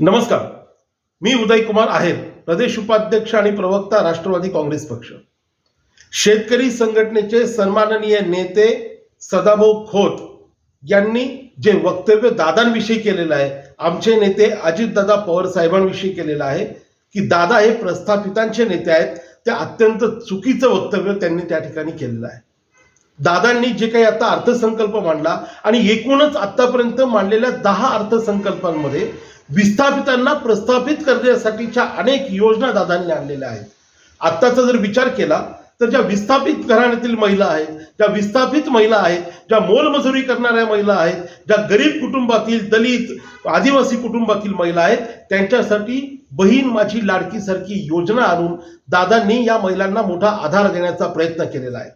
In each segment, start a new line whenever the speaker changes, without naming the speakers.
नमस्कार. मी उदय कुमार आहेर प्रदेश उपाध्यक्ष आणि प्रवक्ता राष्ट्रवादी काँग्रेस पक्ष. शेतकरी संघटनेचे सन्माननीय नेते सदाभाऊ खोत यांनी जे वक्तव्य दादांविषयी केलेलं आहे आमचे नेते अजितदादा पवार साहेबांविषयी केलेलं आहे की दादा हे प्रस्थापितांचे नेते आहेत ते अत्यंत चुकीचं वक्तव्य त्यांनी त्या ठिकाणी केलेलं आहे. दादांनी जे काही आता अर्थसंकल्प मांडला आणि एकूणच आतापर्यंत मांडलेल्या दहा अर्थसंकल्पांमध्ये विस्थापितांना प्रस्थापित करण्यासाठीच्या अनेक योजना दादांनी आणलेल्या आहेत. आत्ताचा जर विचार केला तर ज्या विस्थापित घराण्यातील महिला आहेत ज्या विस्थापित महिला आहेत ज्या मोलमजुरी करणाऱ्या महिला आहेत ज्या गरीब कुटुंबातील दलित आदिवासी कुटुंबातील महिला आहेत त्यांच्यासाठी बहीण माझी लाडकी सारखी योजना आणून दादांनी या महिलांना मोठा आधार देण्याचा प्रयत्न केलेला आहे.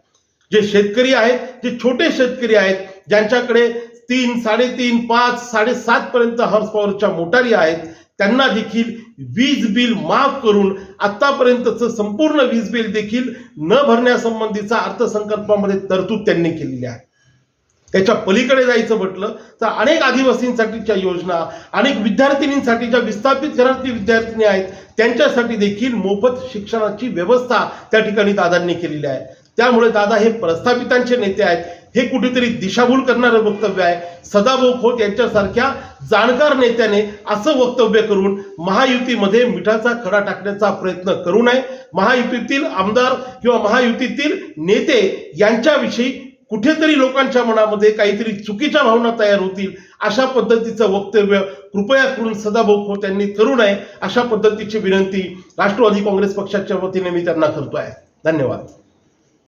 जे शेतकरी आहेत जे छोटे शेतकरी आहेत ज्यांच्याकडे तीन साडेतीन पाच साडेसात पर्यंत हॉर्स पॉवरच्या मोटारी आहेत. त्यांना देखील वीज बिल माफ करून आतापर्यंतचं संपूर्ण वीज बिल देखील न भरण्यासंबंधीचा अर्थसंकल्पामध्ये तरतूद त्यांनी केलेली आहे. त्याच्या पलीकडे जायचं म्हटलं तर अनेक आदिवासींसाठीच्या योजना अनेक विद्यार्थिनींसाठी ज्या विस्थापित घरातली विद्यार्थिनी आहेत त्यांच्यासाठी देखील मोफत शिक्षणाची व्यवस्था त्या ठिकाणी दादांनी केलेली आहे. त्यामुळे दादा हे प्रस्थापितांचे नेते आहेत. हे कुठेतरी दिशाभूल करणारं वक्तव्य आहे. सदाभाऊ खोत यांच्यासारख्या जाणकार नेत्याने असं वक्तव्य करून महायुतीमध्ये मिठाचा खडा टाकण्याचा प्रयत्न करू नये. महायुतीतील आमदार किंवा महायुतीतील नेते यांच्याविषयी कुठेतरी लोकांच्या मनामध्ये काहीतरी चुकीच्या भावना तयार होतील अशा पद्धतीचं वक्तव्य कृपया करून सदाभाऊ खोत यांनी करू नये अशा पद्धतीची विनंती राष्ट्रवादी काँग्रेस पक्षाच्या वतीने मी त्यांना करतो आहे धन्यवाद.